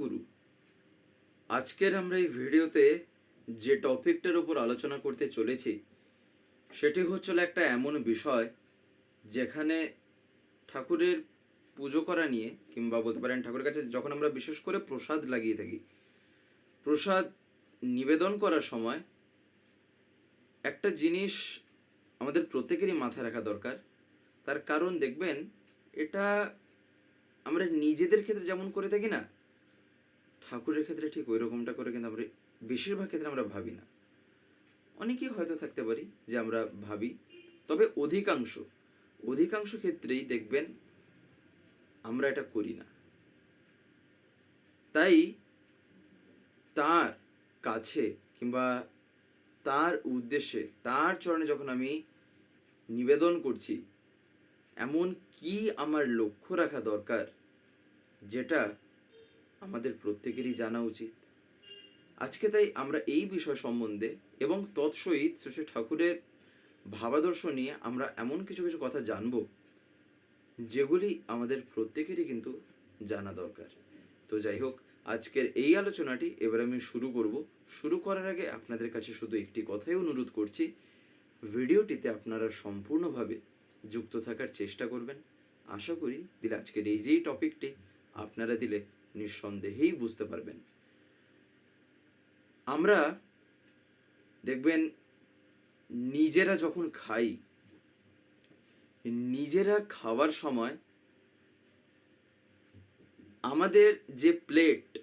গুরু। আজকের আমরা এই ভিডিওতে যে টপিকটার উপর আলোচনা করতে চলেছি, সেটি হচ্ছিল একটা এমন বিষয় যেখানে ঠাকুরের পুজো করা নিয়ে কিংবা বলতে পারেন ঠাকুরের কাছে যখন আমরা বিশেষ করে প্রসাদ লাগিয়ে থাকি, প্রসাদ নিবেদন করার সময় একটা জিনিস আমাদের প্রত্যেকেরই মাথায় রাখা দরকার। তার কারণ দেখবেন, এটা আমরা নিজেদের ক্ষেত্রে যেমন করে থাকি না ঠাকুরের ক্ষেত্রে ঠিক ওই রকমটা করে কিন্তু আমরা বেশিরভাগ ক্ষেত্রে আমরা ভাবি না। অনেকেই হয়তো থাকতে পারি যে আমরা ভাবি, তবে অধিকাংশ অধিকাংশ ক্ষেত্রেই দেখবেন আমরা এটা করি না। তাই তার কাছে কিংবা তার উদ্দেশ্যে, তার চরণে যখন আমি নিবেদন করছি, এমন কি আমার লক্ষ্য রাখা দরকার যেটা আমাদের প্রত্যেকেরই জানা উচিত। আজকে তাই আমরা এই বিষয় সম্বন্ধে এবং তৎসহিত শ্রী ঠাকুরের ভাবাদর্শ নিয়ে আমরা এমন কিছু কিছু কথা জানব, যেগুলি আমাদের প্রত্যেকেরই কিন্তু জানা দরকার। তো যাই হোক, আজকের এই আলোচনাটি এবার আমি শুরু করব। শুরু করার আগে আপনাদের কাছে শুধু একটি কথাই অনুরোধ করছি, ভিডিওটিতে আপনারা সম্পূর্ণভাবে যুক্ত থাকার চেষ্টা করবেন। আশা করি দিলে আজকের এই যেই টপিকটি আপনারা দিলে নিঃসন্দেহেই বুঝতে পারবেন। আমরা দেখবেন, নিজেরা যখন খাই, নিজেরা খাওয়ার সময় আমাদের যে প্লেট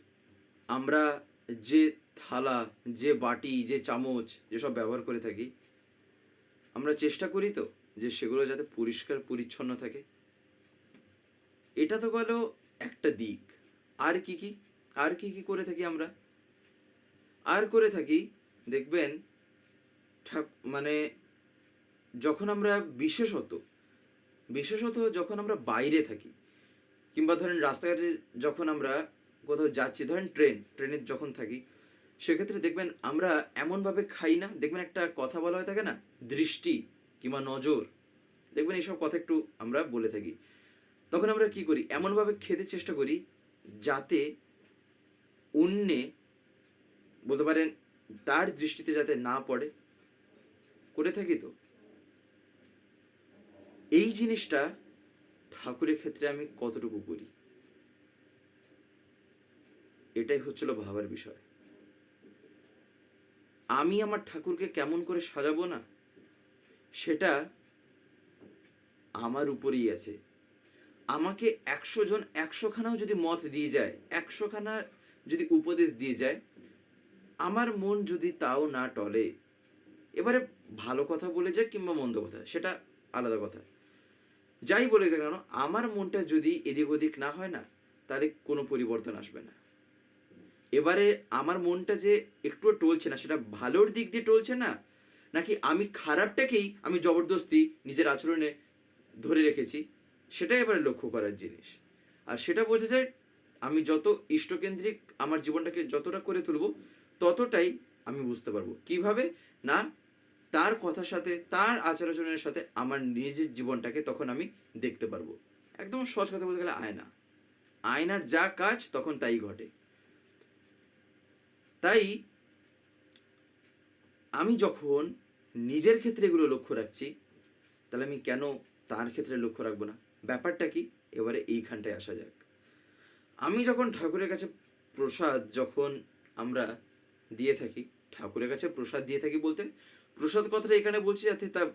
আমরা যে থালা, যে বাটি, যে চামচ, যেসব ব্যবহার করে থাকি, আমরা চেষ্টা করি তো যে সেগুলো যাতে পরিষ্কার, পরিচ্ছন্ন থাকে। এটা তো গেল একটা দিক। আর কি কি? আর কি কি করে থাকি আমরা? আর করে থাকি, দেখবেন মানে যখন আমরা বিশেষত বিশেষত যখন আমরা বাইরে থাকি, কিংবা ধরেন রাস্তাঘাটে যখন আমরা কোথাও যাচ্ছি, ধরেন ট্রেন, ট্রেনে যখন থাকি, সেক্ষেত্রে দেখবেন আমরা এমনভাবে খাই না, দেখবেন একটা কথা বলা হয়ে থাকে না, দৃষ্টি কিংবা নজর, দেখবেন এইসব কথা একটু আমরা বলে থাকি। তখন আমরা কি করি? এমনভাবে খেতে চেষ্টা করি যাতে অন্যে, বলতে পারেন, তার দৃষ্টিতে যাতে না পড়ে, করে থাকি তো। এই জিনিসটা ঠাকুরের ক্ষেত্রে আমি কতটুকু করি? এটাই হচ্ছিল ভাবার বিষয়। আমি আমার ঠাকুরকে কেমন করে সাজাবো না? সেটা আমার উপরেই আছে। আমাকে একশো জন একশোখানাও যদি মত দিয়ে যায়, একশোখানা যদি উপদেশ দিয়ে যায়, আমার মন যদি তাও না টলে, এবারে ভালো কথা বলে যায় কিংবা মন্দ কথা, সেটা আলাদা কথা। যাই বলে যাক কেন, আমার মনটা যদি এদিক ওদিক না হয় না, তাহলে কোনো পরিবর্তন আসবে না। এবারে আমার মনটা যে একটুও টলছে না, সেটা ভালোর দিক দিয়ে টলছে না, নাকি আমি খারাপটাকেই আমি জবরদস্তি নিজের আচরণে ধরে রেখেছি? সেটাই এবারে লক্ষ্য করার জিনিস। আর সেটা বোঝা যায়, আমি যত ইষ্টকেন্দ্রিক আমার জীবনটাকে যতটা করে তুলব, ততটাই আমি বুঝতে পারব। কীভাবে? না, তার কথার সাথে, তার আচার আচরণের সাথে আমার নিজের জীবনটাকে তখন আমি দেখতে পারব। একদম সহজ কথা বলতে গেলে আয়না। আয়নার যা কাজ, তখন তাই ঘটে। তাই আমি যখন নিজের ক্ষেত্রে এগুলো লক্ষ্য রাখছি, তাহলে আমি কেন তার ক্ষেত্রে লক্ষ্য রাখব না? ব্যাপারটা কি? এবারে এইখানটায় আসা যাক। আমি যখন ঠাকুরের কাছে প্রসাদ যখন আমরা দিয়ে থাকি, ঠাকুরের কাছে প্রসাদ দিয়ে থাকি বলতে, প্রসাদ কথাটা এখানে বলছি যাতে তা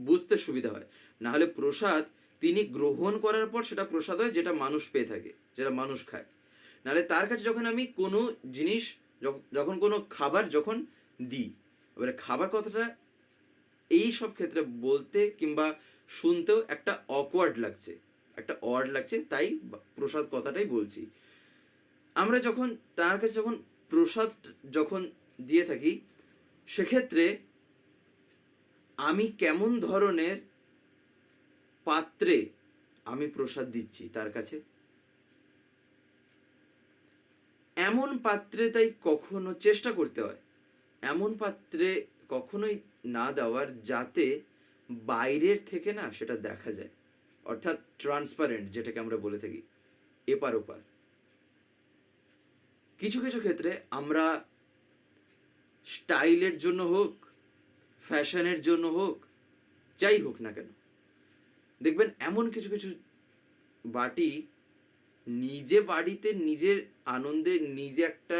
বুঝতে সুবিধা হয়। না হলে প্রসাদ তিনি গ্রহণ করার পর সেটা প্রসাদ হয় যেটা মানুষ পেয়ে থাকে, যেটা মানুষ খায়। নাহলে তার কাছে যখন আমি কোনো জিনিস, যখ- যখন কোনো খাবার যখন দিই, এবারে খাবার কথাটা এই সব ক্ষেত্রে বলতে কিংবা শুনতেও একটা অকওয়ার্ড লাগছে, একটা অড লাগছে, তাই প্রসাদ কথাটাই বলছি। আমরা যখন, তার কাছে যখন প্রসাদ যখন দিয়ে থাকি, সেক্ষেত্রে আমি কেমন ধরনের পাত্রে আমি প্রসাদ দিচ্ছি তার কাছে? এমন পাত্রে তাই কখনো চেষ্টা করতে হয়। এমন পাত্রে কখনোই না দেওয়ার যাতে বাইরের থেকে না সেটা দেখা যায়। অর্থাৎ ট্রান্সপারেন্ট যেটাকে আমরা বলে থাকি, এপার ওপার। কিছু কিছু ক্ষেত্রে আমরা স্টাইলের জন্য হোক, ফ্যাশনের জন্য হোক, যাই হোক না কেন, দেখবেন এমন কিছু কিছু বাটি নিজে বাড়িতে নিজের আনন্দে নিজে একটা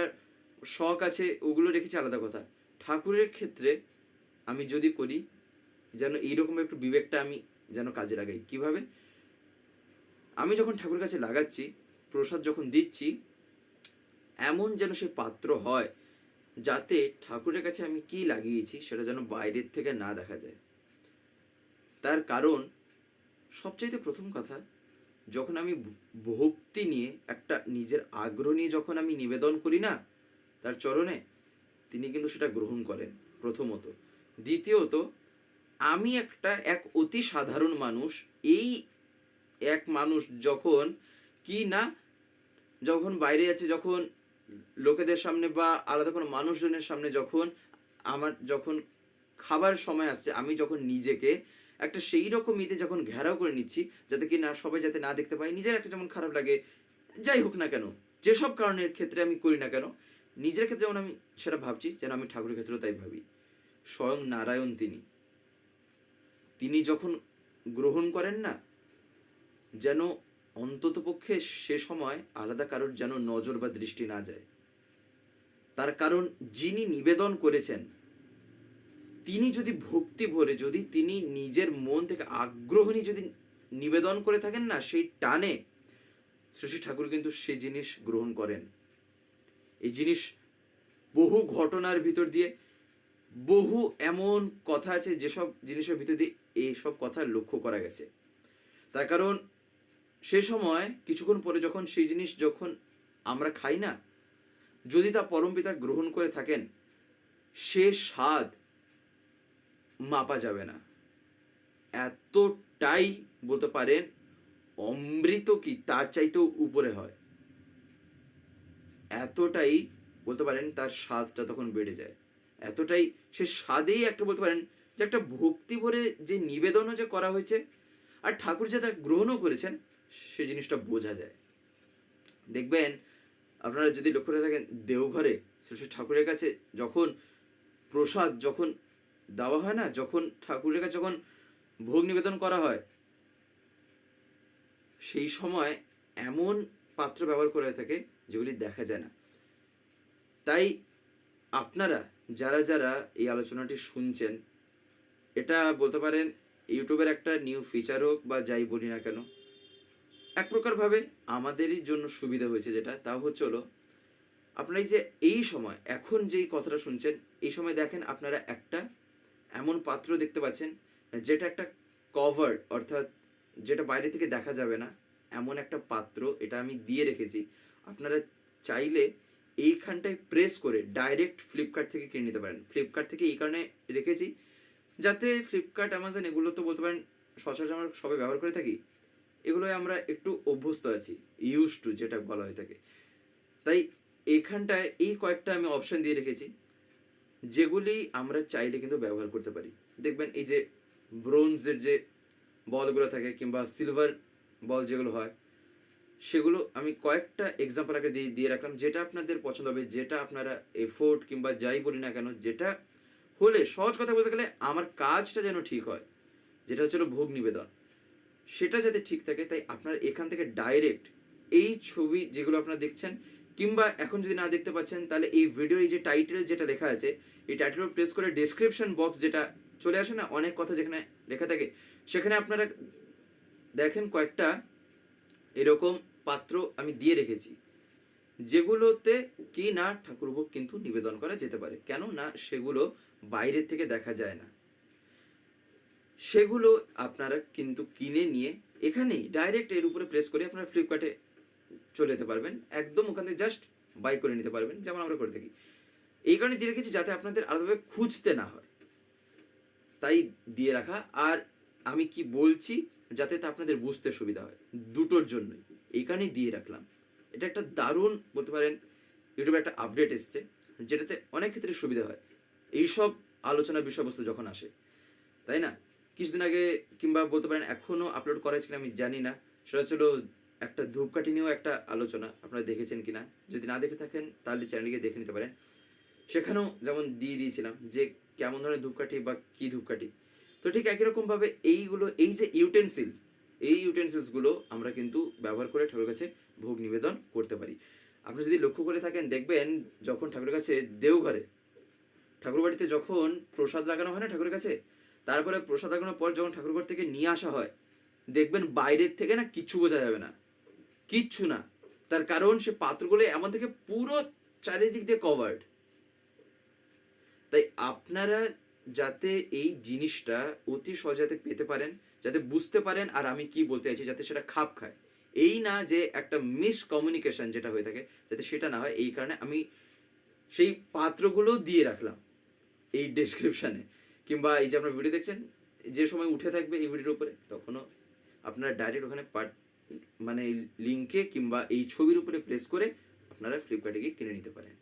শখ আছে, ওগুলো রেখেছি আলাদা কথা। ঠাকুরের ক্ষেত্রে আমি যদি করি যেন এইরকম একটু বিবেকটা আমি যেন কাজে লাগাই। কীভাবে? আমি যখন ঠাকুরের কাছে লাগাচ্ছি, প্রসাদ যখন দিচ্ছি, এমন যেন সে পাত্র হয় যাতে ঠাকুরের কাছে আমি কি লাগিয়েছি সেটা যেন বাইরের থেকে না দেখা যায়। তার কারণ সবচাইতে প্রথম কথা, যখন আমি ভক্তি নিয়ে একটা নিজের আগ্রহ নিয়ে যখন আমি নিবেদন করি না, তার চরণে তিনি কিন্তু সেটা গ্রহণ করেন প্রথমত। দ্বিতীয়ত আমি একটা, এক অতি সাধারণ মানুষ। এই এক মানুষ যখন কি না, যখন বাইরে আছে, যখন লোকেদের সামনে বা আলাদা কোনো মানুষজনের সামনে যখন আমার, যখন খাবার সময় আসছে, আমি যখন নিজেকে একটা সেই রকম ইতে যখন ঘেরাও করে নিচ্ছি, যাতে কি না সবাই যাতে না দেখতে পাই নিজের একটা যেমন খারাপ লাগে, যাই হোক না কেন, যেসব কারণের ক্ষেত্রে আমি করি না কেন, নিজের ক্ষেত্রে যেমন আমি সেটা ভাবছি, যেন আমি ঠাকুরের ক্ষেত্রেও তাই ভাবি। স্বয়ং নারায়ণ তিনি। তিনি যখন গ্রহণ করেন না, যেন অন্ততপক্ষে সে সময় আলাদা কারোর যেন নজর বা দৃষ্টি না যায়। তার কারণ যিনি নিবেদন করেছেন, তিনি যদি ভক্তি ভরে, যদি তিনি নিজের মন থেকে আগ্রহ নিয়ে যদি নিবেদন করে থাকেন না, সেই টানে শ্রী ঠাকুর কিন্তু সে জিনিস গ্রহণ করেন। এই জিনিস বহু ঘটনার ভিতর দিয়ে বহু এমন কথা আছে, যেসব জিনিসের ভিতর দিয়ে এইসব কথা লক্ষ্য করা গেছে। তার কারণ, সে সময় কিছুক্ষণ পরে যখন সেই জিনিস যখন আমরা খাই না, যদি তা পরম পরমপিতা গ্রহণ করে থাকেন, সে স্বাদ মাপা যাবে না। এতটাই বলতে পারেন অমৃত কি তার চাইতেও উপরে হয়। এতটাই বলতে পারেন তার স্বাদটা তখন বেড়ে যায়। এতটাই সে স্বাদেই একটা বলতে পারেন যে একটা ভক্তি ভরে যে নিবেদনও যে করা হয়েছে, আর ঠাকুর যে তা গ্রহণও করেছেন সে জিনিসটা বোঝা যায়। দেখবেন, আপনারা যদি লক্ষ্য করে থাকেন, দেওঘরে শ্রী ঠাকুরের কাছে যখন প্রসাদ যখন দেওয়া হয় না, যখন ঠাকুরের কাছে যখন ভোগ নিবেদন করা হয়, সেই সময় এমন পাত্র ব্যবহার করা হয়ে থাকে যেগুলি দেখা যায় না। তাই আপনারা, যারা যারা এই আলোচনাটি শুনছেন এটা বলতে পারেন, ইউটিউবের একটা নিউ ফিচার হোক বা যাই বলি না কেন, এক প্রকারভাবে আমাদেরই জন্য সুবিধা হয়েছে যেটা তা হচ্ছে হলো, আপনারা যে এই সময়, এখন যেই কথাটা শুনছেন, এই সময় দেখেন আপনারা একটা এমন পাত্র দেখতে পাচ্ছেন, যেটা একটা কভার অর্থাৎ যেটা বাইরে থেকে দেখা যাবে না, এমন একটা পাত্র এটা আমি দিয়ে রেখেছি। আপনারা চাইলে এইখানটায় প্রেস করে ডাইরেক্ট ফ্লিপকার্ট থেকে কিনে নিতে পারেন। ফ্লিপকার্ট থেকে এই কারণে রেখেছি যাতে ফ্লিপকার্ট অ্যামাজন এগুলো তো বলতে পারেন, সচরাচর আমরা সবাই ব্যবহার করে থাকি, এগুলোয় আমরা একটু অভ্যস্ত আছি ইউজ টু যেটা বলা হয়ে থাকে তাই এইখানটায় এই কয়েকটা আমি অপশান দিয়ে রেখেছি, যেগুলি আমরা চাইলে কিন্তু ব্যবহার করতে পারি। দেখবেন এই যে ব্রোঞ্জের যে বলগুলো থাকে, কিংবা সিলভার বল যেগুলো হয়, সেগুলো আমি কয়েকটা এক্সাম্পল আগে দিয়ে দিয়ে রাখলাম, যেটা আপনাদের পছন্দ হবে, যেটা আপনারা এফোর্ট কিংবা যাই বলি না কেন, যেটা হলে সহজ কথা বলতে গেলে আমার কাজটা যেন ঠিক হয়, যেটা হচ্ছে ভোগ নিবেদন। সেটা যাতে ঠিক থাকে, তাই আপনার এখান থেকে ডাইরেক্ট এই ছবি যেগুলো আপনারা দেখছেন, কিংবা এখন যদি না দেখতে পাচ্ছেন, তাহলে এই ভিডিওর এই যে টাইটেল যেটা লেখা আছে, এই টাইটেল প্রেস করে ডেসক্রিপশন বক্স যেটা চলে আসে না, অনেক কথা যেখানে লেখা থাকে, সেখানে আপনারা দেখেন কয়েকটা এরকম পাত্র আমি দিয়ে রেখেছি, যেগুলোতে কি না ঠাকুরভোগ কিন্তু নিবেদন করা যেতে পারে। কেন না সেগুলো বাইরের থেকে দেখা যায় না। সেগুলো আপনারা কিন্তু কিনে নিয়ে এখানেই ডাইরেক্ট এর উপরে প্রেস করে আপনারা ফ্লিপকার্টে চলে যেতে পারবেন। একদম ওখান থেকে জাস্ট বাই করে নিতে পারবেন, যেমন আমরা করে থাকি। এই কারণে দিয়ে রেখেছি যাতে আপনাদের আলাদাভাবে খুঁজতে না হয়। তাই দিয়ে রাখা। আর আমি কি বলছি? যাতে তা আপনাদের বুঝতে সুবিধা হয়। দুটোর জন্যই। এই কারণেই দিয়ে রাখলাম। এটা একটা দারুণ বলতে পারেন, ইউটিউবে একটা আপডেট এসছে, যেটাতে অনেক ক্ষেত্রে সুবিধা হয়। এইসব আলোচনার বিষয়বস্তু যখন আসে, তাই না? কিছুদিন আগে কিংবা বলতে পারেন এখনও আপলোড করা হয়েছিল আমি জানি না। সেটা হচ্ছিল একটা ধূপকাঠি নিয়েও একটা আলোচনা আপনারা দেখেছেন কিনা? যদি না দেখে থাকেন তাহলে চ্যানেলকে দেখে নিতে পারেন। সেখানেও যেমন দিয়ে দিয়েছিলাম যে কেমন ধরনের ধূপকাঠি বা কী ধূপকাঠি। তো ঠিক একই রকমভাবে এইগুলো, এই যে ইউটেন্সিল এই ইউটেন্সিলসগুলো আমরা কিন্তু ব্যবহার করে ঠাকুরের কাছে ভোগ নিবেদন করতে পারি। আপনি যদি লক্ষ্য করে থাকেন, দেখবেন যখন ঠাকুরের কাছে দেওঘরে ঠাকুর বাড়িতে যখন প্রসাদ লাগানো হয় না ঠাকুরের কাছে, তারপরে প্রসাদ লাগানোর পর যখন ঠাকুরঘর থেকে নিয়ে আসা হয়, দেখবেন বাইরের থেকে না কিচ্ছু বোঝা যাবে না। কিচ্ছু না। তার কারণ সে পাত্রগুলো এমন থেকে পুরো চারিদিক দিয়ে কভার্ড তাই আপনারা যাতে এই জিনিসটা অতি সহজাতে পেতে পারেন, যাতে বুঝতে পারেন আর আমি কি বলতে চাইছি, যাতে সেটা খাপ খায়। এই না যে একটা মিস কমিউনিকেশন যেটা হয়ে থাকে, যাতে সেটা না হয়, এই কারণে আমি সেই পাত্রগুলো দিয়ে রাখলাম। এই ডেসক্রিপশানে কিংবা এই যে আপনার ভিডিও দেখছেন, যে সময় উঠে থাকবে এই ভিডিওর উপরে, তখনও আপনারা ডাইরেক্ট ওখানে পার মানে লিঙ্কে কিংবা এই ছবির উপরে প্লেস করে আপনারা ফ্লিপকার্টে গিয়ে কিনে নিতে পারেন।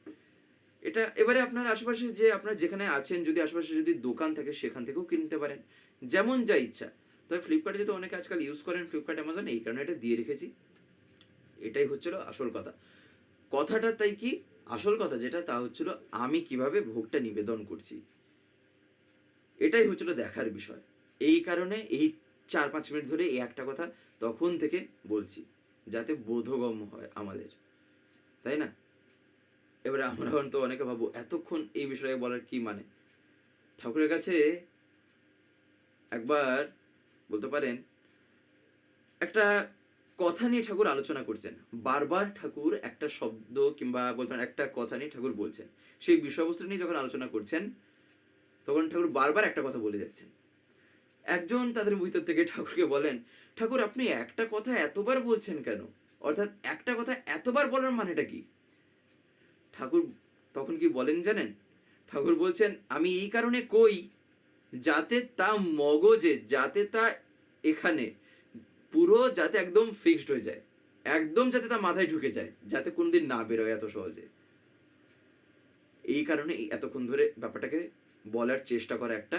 এটা এবারে আপনার আশেপাশে যে আপনার যেখানে আছেন, যদি আশেপাশে যদি দোকান থাকে, সেখান থেকেও কিনতে পারেন। যেমন যা ইচ্ছা। তবে ফ্লিপকার্টে যেহেতু অনেকে আজকাল ইউজ করেন ফ্লিপকার্ট অ্যামাজন এই কারণে এটা দিয়ে রেখেছি। এটাই হচ্ছিল আসল কথা। কথাটা তাই কি? আসল কথা যেটা, তা হচ্ছিল আমি কীভাবে ভোগটা নিবেদন করছি। এটাই হচ্ছিল দেখার বিষয়। এই কারণে এই চার পাঁচ মিনিট ধরে এই একটা কথা তখন থেকে বলছি, যাতে বোধগম্য হয় আমাদের। তাই না? এবারে আমরা তো অনেকে ভাবো এতক্ষণ এই বিষয়ে বলার কি মানে? ঠাকুরের কাছে একবার বলতে পারেন, একটা কথা নিয়ে ঠাকুর আলোচনা করছেন। বারবার ঠাকুর একটা শব্দ কিংবা বলতে একটা কথা নিয়ে ঠাকুর বলছেন। সেই বিষয়বস্তু নিয়ে যখন আলোচনা করছেন, তখন ঠাকুর বারবার একটা কথা বলে যাচ্ছেন। একজন তাদের ভিতর থেকে ঠাকুরকে বলেন, ঠাকুর, আপনি একটা কথা এতবার বলছেন কেন? অর্থাৎ একটা কথা এতবার বলার মানেটা কি? ঠাকুর তখন কি বলেন জানেন? ঠাকুর বলছেন, আমি এই কারণে কই, যাতে তা মগজে, যাতে তা এখানে পুরো যাতে একদম ফিক্সড হয়ে যায়। একদম যাতে তা মাথায় ঢুকে যায়, যাতে কোনোদিন না বেরোয় এত সহজে। এই কারণে এতক্ষণ ধরে ব্যাপারটাকে বলার চেষ্টা করা একটা,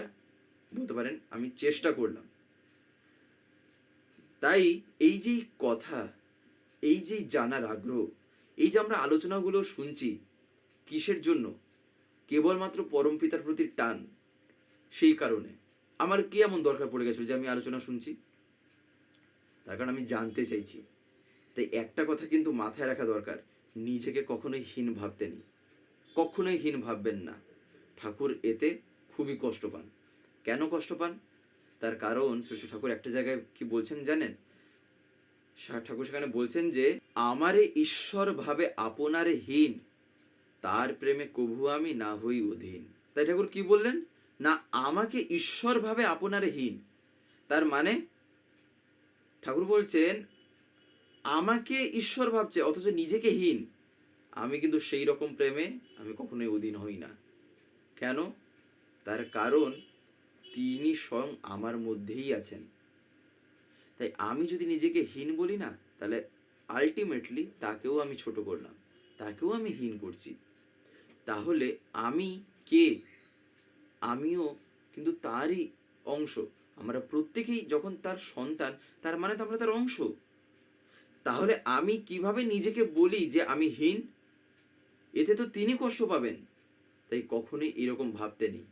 বলতে পারেন আমি চেষ্টা করলাম। তাই এই যে কথা, এই যে জানার আগ্রহ, এই যে আমরা আলোচনাগুলো শুনছি কিসের জন্য, কেবলমাত্র পিতার প্রতি টান, সেই কারণে। আমার কি এমন দরকার পড়ে গেছিল যে আমি আলোচনা শুনছি? তার কারণ আমি জানতে চাইছি। তাই একটা কথা কিন্তু মাথায় রাখা দরকার, নিজেকে কখনোই হীন ভাবতে নেই। কখনোই হীন ভাববেন না। ঠাকুর এতে খুবই কষ্ট পান। কেন কষ্ট পান? তার কারণ শ্রী ঠাকুর একটা জায়গায় কি বলছেন জানেন? ঠাকুর সেখানে বলছেন যে, আমারে ঈশ্বর ভাবে আপনারে হীন, তার প্রেমে কভু আমি না হই অধীন। তাই ঠাকুর কি বললেন? না, আমাকে ঈশ্বর ভাবে আপনারে হীন, তার মানে ঠাকুর বলছেন, আমাকে ঈশ্বর ভাবছে, অথচ নিজেকে হীন। আমি কিন্তু সেই রকম প্রেমে আমি কখনোই অধীন হই না। কেন? তার কারণ তিনি স্বয়ং আমার মধ্যেই আছেন। তাই আমি যদি নিজেকে হীন বলি না, তাহলে আলটিমেটলি তাকেও আমি ছোট করলাম, তাকেও আমি হীন করছি। তাহলে আমি কে? আমিও কিন্তু তারই অংশ। আমরা প্রত্যেকেই যখন তার সন্তান, তার মানে তো আমরা তার অংশ। তাহলে আমি কীভাবে নিজেকে বলি যে আমি হীন? এতে তো তিনি কষ্ট পাবেন। তাই কখনোই এরকম ভাবতে নেই।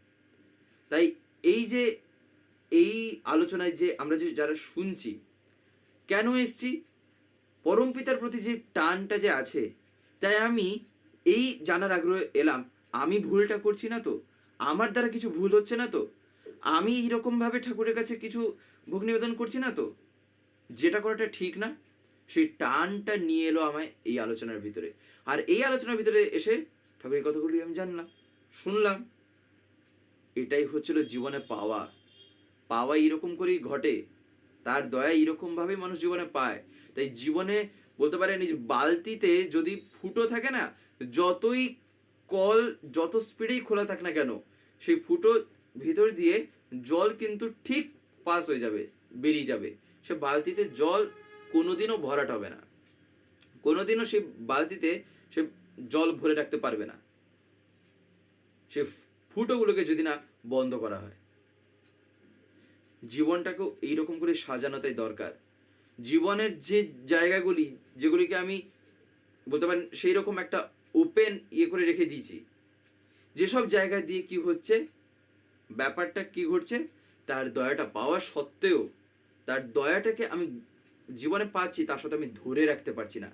তাই এই যে, এই আলোচনায় যে আমরা যে যারা শুনছি, কেন এসছি? পরম পিতার প্রতি যে টানটা যে আছে, তাই আমি এই জানার আগ্রহে এলাম, আমি ভুলটা করছি না তো? আমার দ্বারা কিছু ভুল হচ্ছে না তো? আমি এইরকমভাবে ঠাকুরের কাছে কিছু ভোগ নিবেদন করছি না তো? যেটা করাটা ঠিক না, সেই টানটা নিয়ে এলো আমায় এই আলোচনার ভিতরে। আর এই আলোচনার ভিতরে এসে ঠাকুরের কথাগুলি আমি জানলাম, শুনলাম। এটাই হচ্ছিল জীবনে পাওয়া। পাওয়া এরকম করেই ঘটে। তার দয়া এরকম ভাবেই মানুষ জীবনে পায়। তাই জীবনে বলতে পারেন, এই যে বালতিতে যদি ফুটো থাকে না, যতই কল, যত স্পিডেই খোলা থাক না কেন, সেই ফুটো ভিতর দিয়ে জল কিন্তু ঠিক পাস হয়ে যাবে, বেরিয়ে যাবে। সে বালতিতে জল কোনোদিনও ভরাট হবে না। কোনোদিনও সে বালতিতে সে জল ভরে রাখতে পারবে না। সে ফুটোগুলোকে যদি না বন্ধ করা হয়। জীবনটাকেও এইরকম করে সাজানো তাই দরকার। জীবনের যে জায়গাগুলি, যেগুলিকে আমি বলতে পারেন সেই রকম একটা ওপেন ইয়ে করে রেখে দিয়েছি। যেসব জায়গা দিয়ে কি হচ্ছে ব্যাপারটা কি ঘটছে? তার দয়াটা পাওয়া সত্ত্বেও, তার দয়াটাকে আমি জীবনে পাচ্ছি, তার সাথে আমি ধরে রাখতে পারছি না।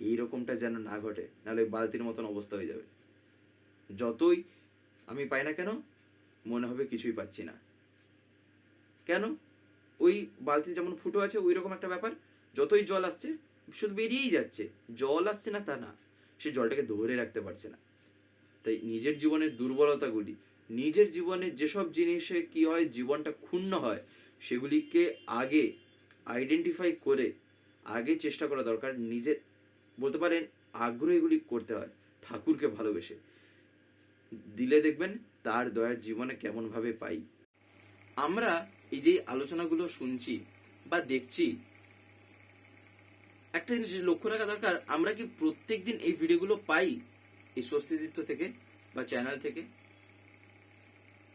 এই রকমটা যেন না ঘটে, নাহলে ওই বালতির মতন অবস্থা হয়ে যাবে। যতই আমি পাই না কেন, মনে হবে কিছুই পাচ্ছি না। কেন? ওই বালতি যেমন ফুটো আছে ওই রকম একটা ব্যাপার। যতই জল আসছে, শুধু বেরিয়েই যাচ্ছে। জল আসছে না তা না, সে জলটাকে ধরে রাখতে পারছে না। তাই নিজের জীবনের দুর্বলতাগুলি নিজের জীবনে যেসব জিনিসে কি হয়, জীবনটা ক্ষুণ্ণ হয়, সেগুলিকে আগে আইডেন্টিফাই করে, আগে চেষ্টা করা দরকার। নিজের, বলতে পারেন আগ্রহীগুলি করতে হয়, ঠাকুরকে ভালোবেসে। দিলে দেখবেন, তার দয়া জীবনে কেমনভাবে পাই। আমরা এই যে আলোচনাগুলো শুনছি বা দেখছি, একটা জিনিস লক্ষ্য রাখা দরকার, আমরা কি প্রত্যেকদিন এই ভিডিওগুলো পাই এই স্বস্তিদিত্ব থেকে বা চ্যানেল থেকে?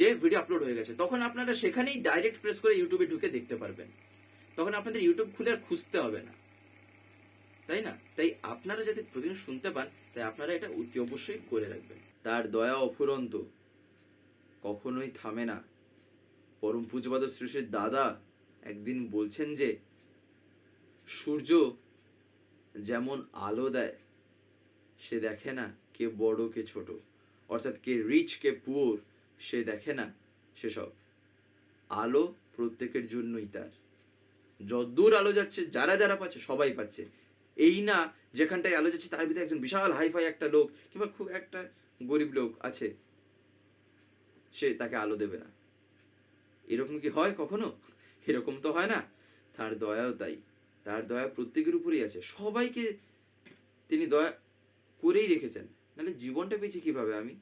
যে ভিডিও আপলোড হয়ে গেছে, তখন আপনারা সেখানেই ডাইরেক্ট প্রেস করে ইউটিউবে ঢুকে দেখতে পারবেন। তখন আপনাদের ইউটিউব খুলে আর খুঁজতে হবে না। তাই না? তাই আপনারা যাতে প্রতিদিন শুনতে পান, তাই আপনারা এটা অতি অবশ্যই করে রাখবেন। তার দয়া অফুরন্ত, কখনোই থামে না। পরম পূজপাদ শ্রীশ্রীর দাদা একদিন বলছেন যে, সূর্য যেমন আলো দেয়, সে দেখে না কে বড় কে ছোট। অর্থাৎ কে রিচ কে পুয়ার সে দেখে না সেসব আলো প্রত্যেকের জন্যই তার। যদ্দূর আলো যাচ্ছে, যারা যারা পাচ্ছে, সবাই পাচ্ছে। এই না, যেখানটায় আলো যাচ্ছে, তার ভিতরে একজন বিশাল হাইফাই একটা লোক কিংবা খুব একটা গরিব লোক আছে। সে তাকে আলো দেবে না। এরকম কি হয় কখনো? এরকম তো হয় না। তার দয়াও তাই। তার দয়া প্রত্যেকের উপরেই আছে। সবাইকে তিনি দয়া করেই রেখেছেন। নাহলে জীবনটা পেয়েছি কীভাবে আমি?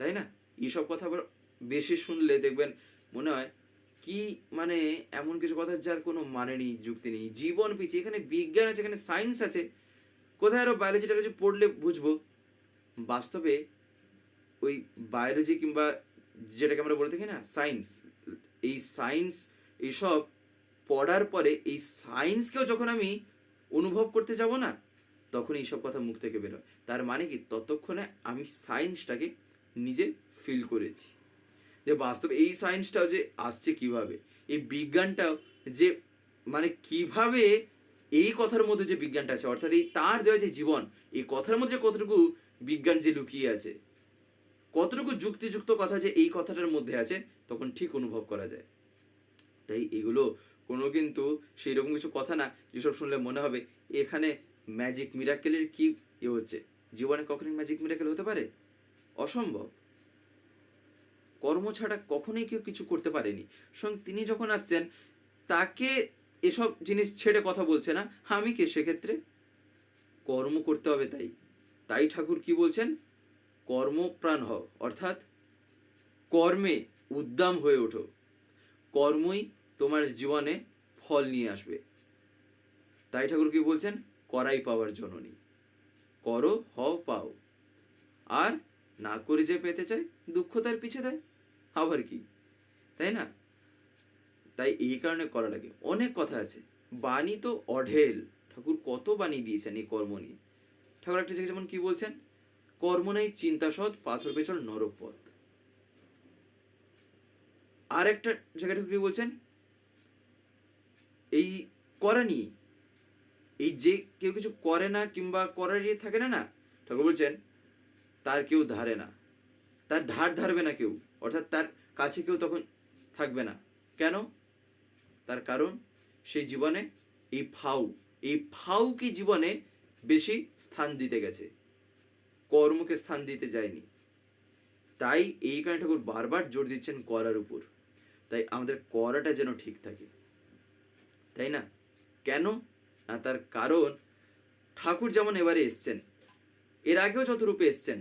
তাই না? এইসব কথা আবার বেশি শুনলে দেখবেন মনে হয় কি মানে এমন কিছু কথা যার কোনো মানে নেই, যুক্তি নেই। জীবন পিছিয়ে, এখানে বিজ্ঞান আছে, এখানে সায়েন্স আছে। কোথায় আরও বায়োলজিটা কিছু পড়লে বুঝব? বাস্তবে ওই বায়োলজি কিংবা যেটাকে আমরা বলে থাকি না সায়েন্স এই সায়েন্স এইসব পড়ার পরে এই সায়েন্সকেও যখন আমি অনুভব করতে যাব না, তখন এইসব কথা মুখ থেকে বেরোয় তার মানে কি? ততক্ষণে আমি সায়েন্সটাকে নিজে ফিল করেছি। যে বাস্তবে এই সায়েন্সটাও যে আসছে কীভাবে? এই বিজ্ঞানটাও যে মানে কীভাবে এই কথার মধ্যে যে বিজ্ঞানটা আছে, অর্থাৎ এই তার দেওয়া যে জীবন, এই কথার মধ্যে কতটুকু বিজ্ঞান যে লুকিয়ে আছে, কতটুকু যুক্তিযুক্ত কথা যে এই কথাটার মধ্যে আছে, তখন ঠিক অনুভব করা যায়। তাই এগুলো কোনো কিন্তু সেই রকম কিছু কথা না, যেসব শুনলে মনে হবে এখানে ম্যাজিক মিরাকেলের কি ইয়ে হচ্ছে? জীবনে কখনোই ম্যাজিক মিরাকেল হতে পারে? অসম্ভব। কর্ম ছাড়া কখনোই কেউ কিছু করতে পারেনি। সুতরাং তিনি যখন আসছেন, তাকে এসব জিনিস ছেড়ে কথা বলছে না? আমি কে সেক্ষেত্রে? কর্ম করতে হবে তাই। তাই ঠাকুর কি বলছেন? কর্মপ্রাণ হও, অর্থাৎ কর্মে উদ্দাম হয়ে ওঠো। কর্মই তোমার জীবনে ফল নিয়ে আসবে। তাই ঠাকুর কি বলছেন? করাই পাওয়ার জননী। করো, হও, পাও। আর না করে যে পেতে চায়, দুঃখ তার পিছে দেয়। আবার কি? তাই না? তাই এই কারণে করা লাগে। অনেক কথা আছে। বাণী তো অঢেল। ঠাকুর কত বাণী দিয়েছেন এই কর্ম নিয়ে। ঠাকুর একটা জায়গায় যেমন কি বলছেন? কর্ম নেই, চিন্তা সৎ, পাথর পেছন নরক পথ। আর একটা জায়গাটা কি বলছেন? এই করা নিয়ে। এই যে কেউ কিছু করে না কিংবা করার ইয়ে থাকে না না, ঠাকুর বলছেন তার কেউ ধারে না। তার ধার ধারবে না কেউ। অর্থাৎ তার কাছে কেউ তখন থাকবে না। কেন? তার কারণ, সেই জীবনে এই ফাউ, এই ফাউকে জীবনে বেশি স্থান দিতে গেছে? কর্মকে স্থান দিতে যায়নি। তাই এই কারণে ঠাকুর বারবার জোর দিচ্ছেন করার উপর। তাই আমাদের করাটা যেন ঠিক থাকে। তাই না? কেন? না, তার কারণ ঠাকুর যেমন এবারে এসছেন এর আগেও যত রূপে এসছেন,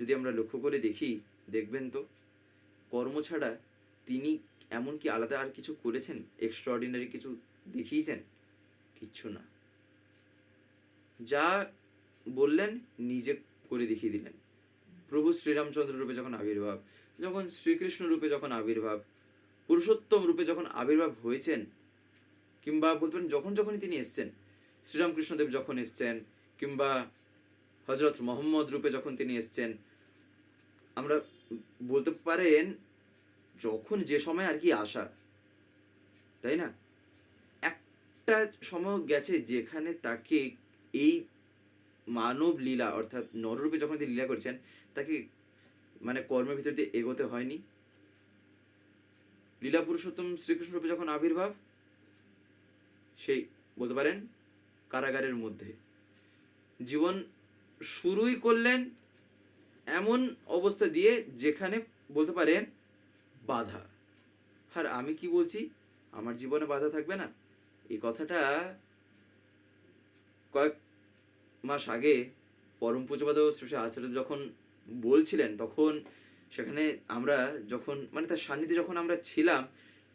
যদি আমরা লক্ষ্য করে দেখি, দেখবেন তো, কর্ম ছাড়া তিনি এমন কি আলাদা আর কিছু করেছেন এক্সট্রাঅর্ডিনারি কিছু দেখিয়েছেন, কিচ্ছু না। যা বললেন, নিজে করে দেখিয়ে দিলেন। প্রভু শ্রীরামচন্দ্র রূপে যখন আবির্ভাব, যখন শ্রীকৃষ্ণ রূপে যখন আবির্ভাব, পুরুষোত্তম রূপে যখন আবির্ভাব হয়েছেন, কিংবা বলতে পারেন, যখন যখনই তিনি এসছেন, শ্রীরামকৃষ্ণদেব যখন এসছেন, কিংবা হজরত মোহাম্মদ রূপে যখন তিনি এসছেন, আমরা বলতে পারেন যখন যে সময় আর কি আসা, তাই না? একটা সময় গেছে যেখানে তাকে এই মানব লীলা অর্থাৎ নররূপে যখন তিনি লীলা করছেন, তাকে মানে কর্মের ভিতর দিয়ে এগোতে হয়নি। লীলা পুরুষোত্তম শ্রীকৃষ্ণ রূপে যখন আবির্ভাব, সেই বলতে পারেন কারাগারের মধ্যে। জীবন শুরুই করলেন এমন অবস্থা দিয়ে যেখানে বলতে পারেন বাধা। আর আমি কি বলছি? আমার জীবনে বাধা থাকবে না? এই কথাটা কয়েক মাস আগে পরম পূজপাদ শ্রী আচার্য যখন বলছিলেন, তখন সেখানে আমরা যখন মানে তার সান্নিধ্যে যখন আমরা ছিলাম,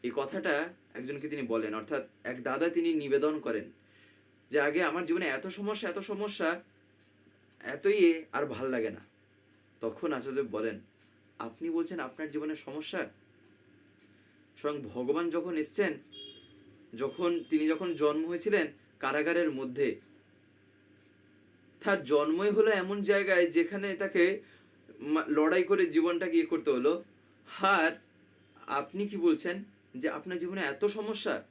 এই কথাটা একজনকে তিনি বলেন। অর্থাৎ এক দাদা তিনি নিবেদন করেন যে, আগে আমার জীবনে এত সমস্যা এত সমস্যা এতই আর ভালো লাগে না। তখন আচার্য বলেন, আপনি বলছেন আপনার জীবনের সমস্যা? স্বয়ং ভগবান যখন এসছেন, যখন তিনি যখন জন্ম হয়েছিলেন কারাগারের মধ্যে, তার জন্মই হলো এমন জায়গায় যেখানে তাকে লড়াই করে জীবনটাকে ইয়ে করতে হলো। আর আপনি কি বলছেন যে আপনার জীবনে এত সমস্যা?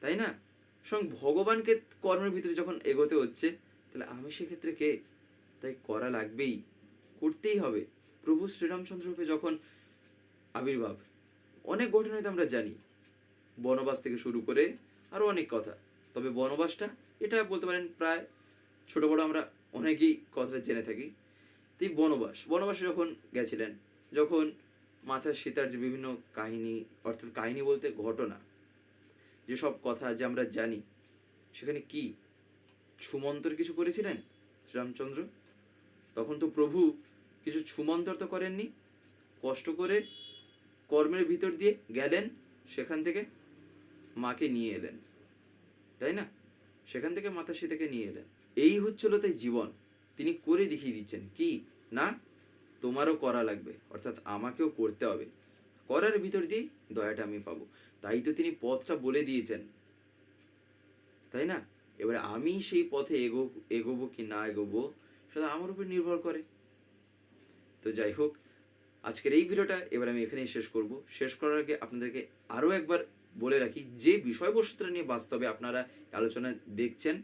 তাই না? স্বয়ং ভগবানকে কর্মের ভিতরে যখন এগোতে হচ্ছে তাহলে আমি সেক্ষেত্রে কে? তাই করা লাগবেই। করতেই হবে। প্রভু শ্রীরামচন্দ্র রূপে যখন আবির্ভাব, অনেক ঘটনায় তো আমরা জানি। বনবাস থেকে শুরু করে আরও অনেক কথা। তবে বনবাসটা, এটা বলতে পারেন প্রায় ছোট বড় আমরা অনেকেই কথাটা জেনে থাকি। তো বনবাস, বনবাসে যখন গেছিলেন, যখন মাথা সীতার যে বিভিন্ন কাহিনী, অর্থাৎ কাহিনী বলতে ঘটনা, যেসব কথা যে আমরা জানি, সেখানে কি ছুমন্তর কিছু করেছিলেন শ্রীরামচন্দ্র? তখন তো প্রভু কিছু ছুমন্তর তো করেননি। কষ্ট করে কর্মের ভিতর দিয়ে গেলেন, সেখান থেকে মাকে নিয়ে এলেন। তাই না? সেখান থেকে মাতা সীতাকে নিয়ে এলেন। এই হচ্ছিল তাই জীবন। তিনি করে দেখিয়ে দিচ্ছেন। কি? না, তোমারও করা লাগবে। অর্থাৎ আমাকেও করতে হবে। করার ভিতর দিয়ে দয়াটা আমি পাবো। তাই তো তিনি পথটা বলে দিয়েছেন। তাই না? এবারে আমি সেই পথে এগো, এগোবো কি না এগোবো সেটা আমার উপর নির্ভর করে। তো যাই হোক, আজকের এই ভিডিওটা এবার আমি এখানেই শেষ করব। শেষ করার আগে আপনাদেরকে আরও একবার বলে রাখি, যে বিষয়বস্তুটা নিয়ে বাস্তবে আপনারা আলোচনা দেখছেন,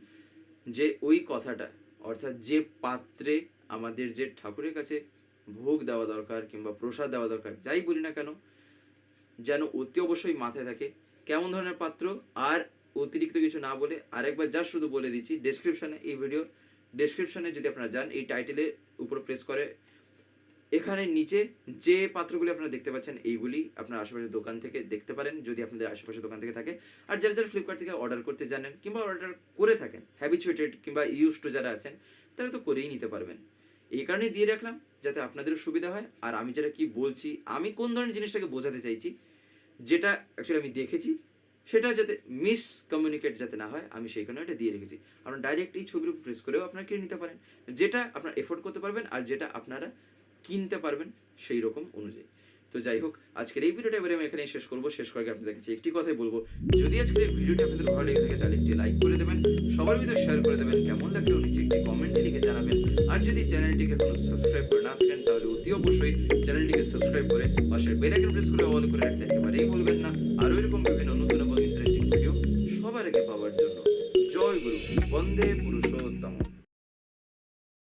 যে ওই কথাটা, অর্থাৎ যে পাত্রে আমাদের যে ঠাকুরের কাছে ভোগ দেওয়া দরকার কিংবা প্রসাদ দেওয়া দরকার, যাই বলি না কেন, যেন অতি অবশ্যই মাথায় থাকে, কেমন ধরনের পাত্র আর অতিরিক্ত কিছু না বলে আরেকবার যা শুধু বলে দিচ্ছি ডেসক্রিপশনে এই ভিডিও ডেসক্রিপশনে যদি আপনারা যান, এই টাইটেলের উপর প্রেস করে, এখানে নিচে যে পাত্রগুলি আপনারা দেখতে পাচ্ছেন, এইগুলি আপনার আশেপাশের দোকান থেকে দেখতে পারেন, যদি আপনাদের আশেপাশের দোকান থেকে থাকে। আর যারা যারা ফ্লিপকার্ট থেকে অর্ডার করতে জানেন কিংবা অর্ডার করে থাকেন হ্যাবিচুয়েটেড কিংবা ইউজ টু যারা আছেন, তারা তো করেই নিতে পারবেন। এই কারণে দিয়ে রাখলাম, যাতে আপনাদেরও সুবিধা হয়। আর আমি যেটা কি বলছি, আমি কোন ধরনের জিনিসটাকে বোঝাতে চাইছি, যেটা অ্যাকচুয়ালি আমি দেখেছি সেটা যাতে মিস কমিউনিকেট যাতে না হয়, আমি সেই কারণে এটা দিয়ে রেখেছি। আপনারা ডাইরেক্ট এই ছবির প্রেস করেও আপনারা কিনে নিতে পারেন। যেটা আপনারা এফোর্ড করতে পারবেন আর যেটা আপনারা কিনতে পারবেন সেই রকম অনুযায়ী। তো যাই হোক, আজকের এই ভিডিওটা এবারে আমি এখানেই শেষ করব। শেষ করে আপনাদের কাছে একটি কথাই বলব। যদি আজকের এই ভিডিওটি আপনাদের ভালো লেগে থাকে, তাহলে একটি লাইক করে দেবেন, সবার ভিতরে শেয়ার করে দেবেন, কেমন লাগলেও নিচে একটি কমেন্টে লিখে জানাবেন। আর যদি চ্যানেলটিকে এখনও সাবস্ক্রাইব করে না থাকেন, তাহলে অতি অবশ্যই চ্যানেলটিকে সাবস্ক্রাইব করে পাশের বেল আইকন প্রেস করে অল করে রাখতে একেবারেই ভুলবেন না। আরও জয় গুরু বন্দে পুরুষোত্তম